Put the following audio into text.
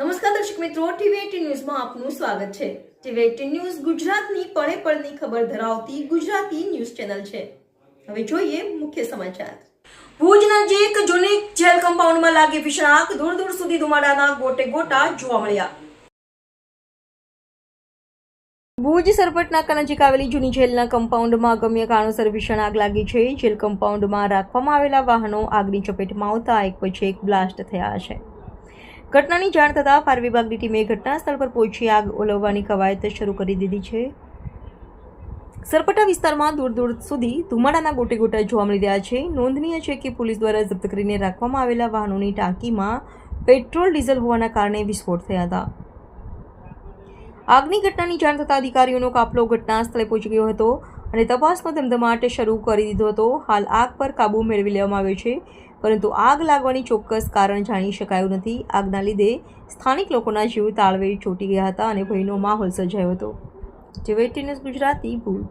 નમસ્કાર દર્શક મિત્રો, ટીવી ન્યૂઝમાં આપનું સ્વાગત છે. ટીવી ન્યૂઝ ગુજરાતની પળે પળની ખબર ધરાવતી ગુજરાતી ન્યૂઝ ચેનલ છે. હવે જોઈએ મુખ્ય સમાચાર. ભુજ નજીક જૂની જેલ કમ્પાઉન્ડમાં લાગી ભીષણ આગ દૂર દૂર સુધી ધુમાડાના ગોટે ગોટા જોવા મળ્યા. ભુજ સરપટનાકા નજીક આવેલી જૂની જેલના કમ્પાઉન્ડમાં અગમ્ય કારણોસર ભીષણ આગ લાગી છે. જેલ કમ્પાઉન્ડમાં રાખવામાં આવેલા વાહનો આગની ચપેટમાં આવતા, એક પછી એક બ્લાસ્ટ થયા છે. ઘટનાની જાણ થતાં ફાયર વિભાગની ટીમે ઘટના સ્થળ પર પહોંચી આગ ઓલવવાની કવાયત શરૂ કરી દીધી છે. સરપટા વિસ્તારમાં દૂર દૂર સુધી ધુમાડાના ગોટે ગોટા જોવા મળી રહ્યા છે. નોંધનીય છે કે પોલીસ દ્વારા જપ્ત કરીને રાખવામાં આવેલા વાહનોની ટાંકીમાં પેટ્રોલ, ડીઝલ હોવાના કારણે વિસ્ફોટ થયા હતા. આગની ઘટનાની જાણ થતાં અધિકારીઓનો કાફલો ઘટના સ્થળે પહોંચી ગયો હતો. અને તપાસનો ધમધમાટ શરૂ કરી દીધો હતો. હાલ આગ પર કાબૂ મેળવી લેવામાં આવ્યો છે, પરંતુ આગ લાગવાની ચોક્કસ કારણ જાણી શકાયું નથી. આગના લીધે સ્થાનિક લોકોના જીવ તાળવે ચોંટી ગયા હતા અને ભયનો માહોલ સર્જાયો હતો. જે ન્યૂઝ ગુજરાતી ભૂલ.